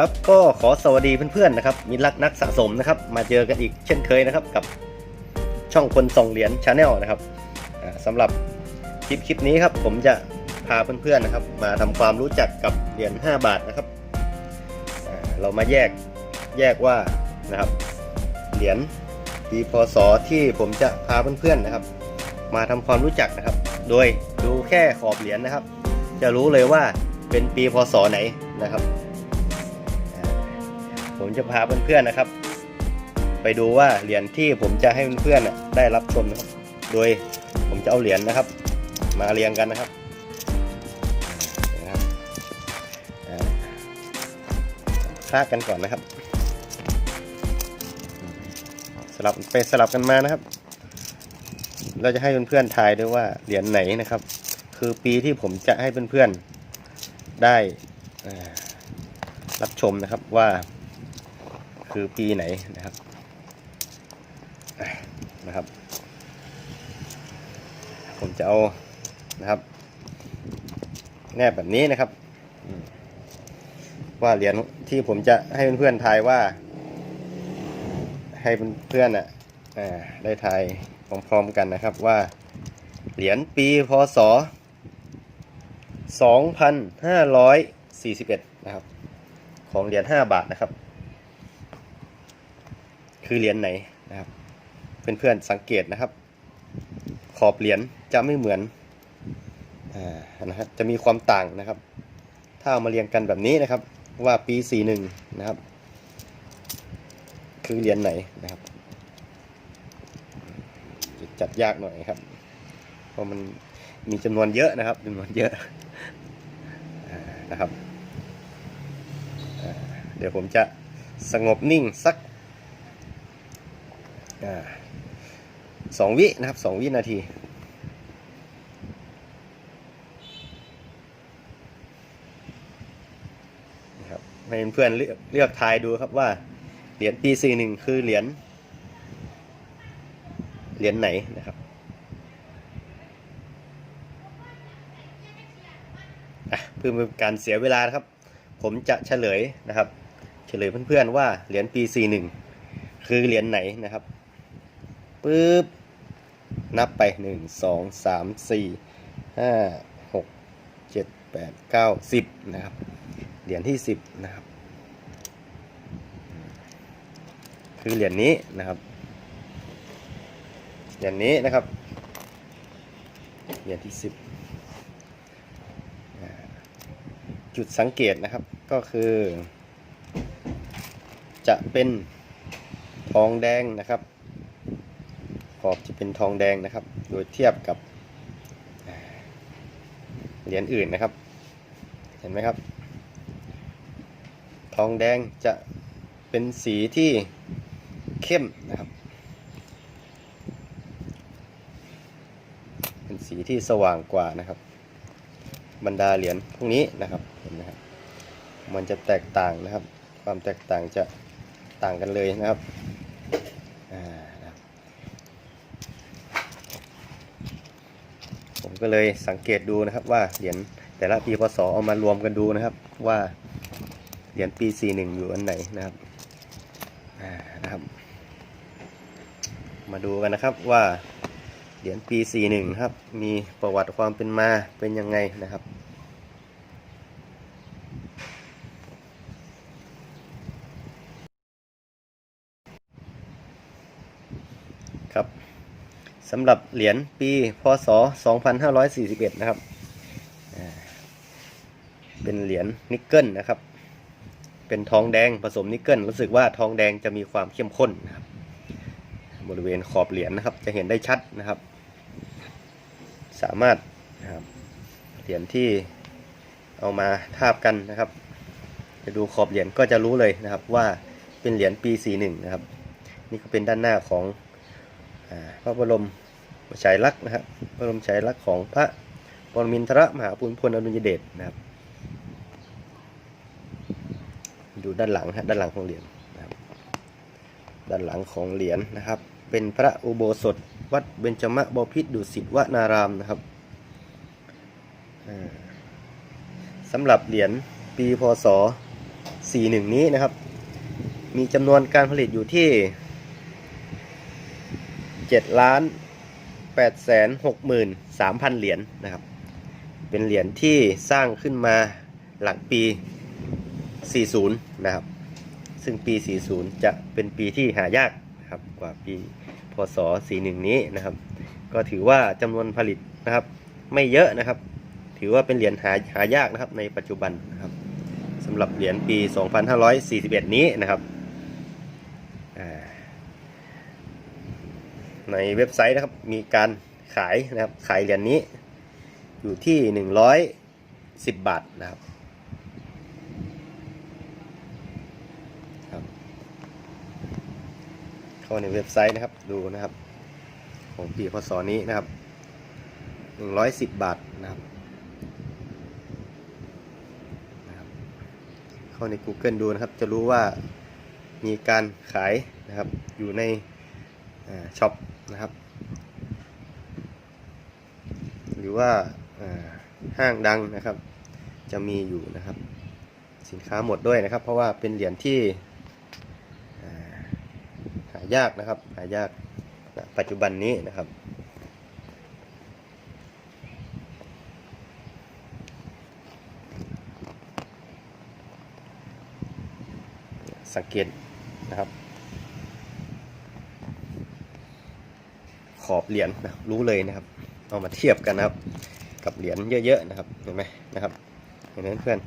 ครับก็ขอสวัสดีเพื่อนๆนะครับมิตรรักนักสะสมนะครับ มาเจอกันอีกเช่นเคยนะครับกับช่องคนส่งเหรียญชาแนลนะครับอ่าสำหรับคลิปคลิปนี้ครับผมจะพาเพื่อนๆนะครับ มาทำความรู้จักกับเหรียญ5บาทนะครับเรามาแยกแยกว่านะครับเหรียญปีพศที่ผมจะพาเพื่อนๆนะครับ มาทำความรู้จักนะครับ โดยดูแค่ขอบเหรียญนะครับ จะรู้เลยว่าเป็นปีพศไหนนะครับ ผมจะพาเพื่อนๆนะครับ ไปดูว่าเหรียญที่ผมจะให้เพื่อนๆได้รับชมนะครับ โดยผมจะเอาเหรียญนะครับ มาเรียงกันนะครับนะครับอ่าคลากกันก่อนนะครับ สลับไปสลับกันมานะครับ เราจะให้เพื่อนๆทายด้วยว่าเหรียญไหนนะครับ คือปีที่ผมจะให้เพื่อนๆได้รับชมนะครับว่า คือปีไหนนะครับนะครับ ผมจะเอานะครับ แนบแบบนี้นะครับ ว่าเหรียญที่ผมจะให้เพื่อนๆทายว่า ให้เพื่อนๆอะอ่าได้ทายพร้อมๆกันนะครับว่าเหรียญปีพศ2541 นะครับ ของเหรียญ5บาทนะครับ คือเหรียญไหนนะครับ เพื่อนๆสังเกตนะครับ ขอบเหรียญจะไม่เหมือนอ่านะครับจะมีความต่างนะครับ ถ้าเอามาเรียงกันแบบนี้นะครับ ว่าปี 41 นะครับ คือเหรียญไหนนะครับจะจัดยากหน่อยครับ เพราะมันมีจำนวนเยอะนะครับจำนวนเยอะนะครับ เดี๋ยวผมจะสงบนิ่งสัก สองวินะครับสองวินาทีนะครับให้เพื่อนเลือกเลือกทายดูครับว่าเหรียญปีสี่หนึ่งคือเหรียญเหรียญไหนนะครับเพื่อเป็นการเสียเวลานะครับ ผมจะเฉลยนะครับ เฉลยเพื่อนๆว่าเหรียญปีสี่หนึ่งคือเหรียญไหนนะครับ ปึ๊บ นับไปหนึ่งสองสามสี่ห้าหกเจ็ดแปดเก้าสิบนะครับ เหรียญที่สิบนะครับ คือเหรียญนี้นะครับ เหรียญนี้นะครับ เหรียญที่สิบจุดสังเกตนะครับก็คือ จะเป็นทองแดงนะครับ ขอบจะเป็นทองแดงนะครับ โดยเทียบกับเหรียญอื่นนะครับ เห็นไหมครับ ทองแดงจะเป็นสีที่เข้มนะครับ เป็นสีที่สว่างกว่านะครับ บรรดาเหรียญพวกนี้นะครับเห็นไหมครับ มันจะแตกต่างนะครับ ความแตกต่างจะต่างกันเลยนะครับอ่านะครับ ผม ก็เลยสังเกตดูนะครับว่าเหรียญแต่ละปีพศเอามารวมกันดูนะครับ ว่าเหรียญปี 41 อยู่อันไหนนะครับนะครับ มาดูกันนะครับว่าเหรียญปี 41 ครับ มีประวัติความเป็นมาเป็นยังไงนะครับ สำหรับเหรียญปีพศ 2541 นะครับ เป็นเหรียญนิกเกิลนะครับ เป็นทองแดงผสมนิกเกิลรู้สึกว่าทองแดงจะมีความเข้มข้นนะครับ บริเวณขอบเหรียญนะครับ จะเห็นได้ชัดนะครับ สามารถนะครับเหรียญที่เอามาทาบกันนะครับ จะดูขอบเหรียญก็จะรู้เลยนะครับว่าเป็นเหรียญปี 41 นะครับ นี่ก็เป็นด้านหน้าของ พระบรมฉายลักษณ์นะครับพระบรมฉายลักษณ์ของพระปรมินทรมหาภูมิพลอดุลยเดชนะครับดูด้านหลังฮะด้านหลังของเหรียญนะครับด้านหลังของเหรียญนะครับ เป็นพระอุโบสถวัดเบญจมบพิตรดุสิตวนารามนะครับสำหรับเหรียญปีพศ 41 นี้นะครับ มีจำนวนการผลิตอยู่ที่ 7ล้าน8แสน6หมื่น3,000เหรียญนะครับ เป็นเหรียญที่สร้างขึ้นมาหลังปี 40 นะครับ ซึ่งปี 40 จะเป็นปีที่หายากนะครับกว่าปีพศ 41 นี้นะครับ ก็ถือว่าจำนวนผลิตนะครับ ไม่เยอะนะครับ ถือว่าเป็นเหรียญหาหายากนะครับในปัจจุบันนะครับสำหรับเหรียญปี 2541 นี้นะครับอ่า ในเว็บไซต์นะครับมีการขายนะครับขายเหรียญนี้อยู่ที่110บาทนะครับเข้าในเว็บไซต์นะครับดูนะครับ ของปีพศนี้นะครับ110บาทนะครับนะครับเข้าใน Google ดูนะครับ จะรู้ว่ามีการขายนะครับอยู่ใน ช็อปนะครับ หรือว่าห้างดังนะครับ จะมีอยู่นะครับ สินค้าหมดด้วยนะครับ เพราะว่าเป็นเหรียญที่หายากนะครับ หายากปัจจุบันนี้นะครับสังเกตนะครับ อบเหรียญนะรู้เลยนะครับ เอามาเทียบกันนะครับ กับเหรียญเยอะๆนะครับเห็นไหมนะครับเห็นไหมเพื่อน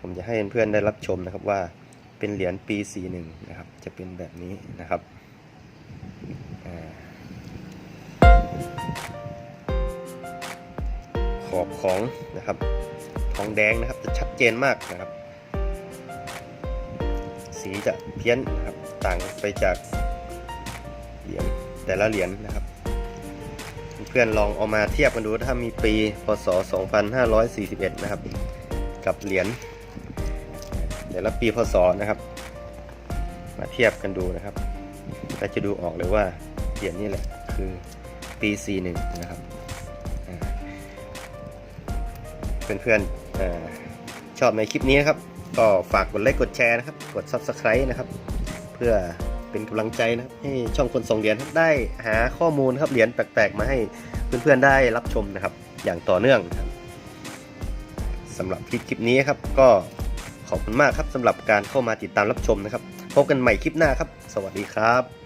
ผมจะให้เพื่อนได้รับชมนะครับว่าเป็นเหรียญปี 41 นะครับ จะเป็นแบบนี้นะครับอขอบของนะครับทองแดงนะครับจะชัดเจนมากนะครับ สีจะเพี้ยนนะครับต่างไปจากเหรียญแต่ละเหรียญนะครับ เพื่อนลองเอามาเทียบกันดูถ้ามีปีพศ 2541 นะครับ กับเหรียญแต่ละปีพศนะครับ มาเทียบกันดูนะครับก็จะดูออกเลยว่าเหรียญนี่แหละคือปี 41 นะครับเพื่อนๆชอบในคลิปนี้นะครับ ก็ฝากกดไลค์กดแชร์นะครับ กด Subscribe นะครับ เพื่อ เป็นกำลังใจนะครับให้ช่องคนส่งเหรียญได้หาข้อมูลครับเหรียญแปลกๆ มาให้เพื่อนๆได้รับชมนะครับ อย่างต่อเนื่องนะครับสำหรับคลิปคลิปนี้ครับ ก็ขอบคุณมากครับสำหรับการเข้ามาติดตามรับชมนะครับพบกันใหม่คลิปหน้าครับ สวัสดีครับ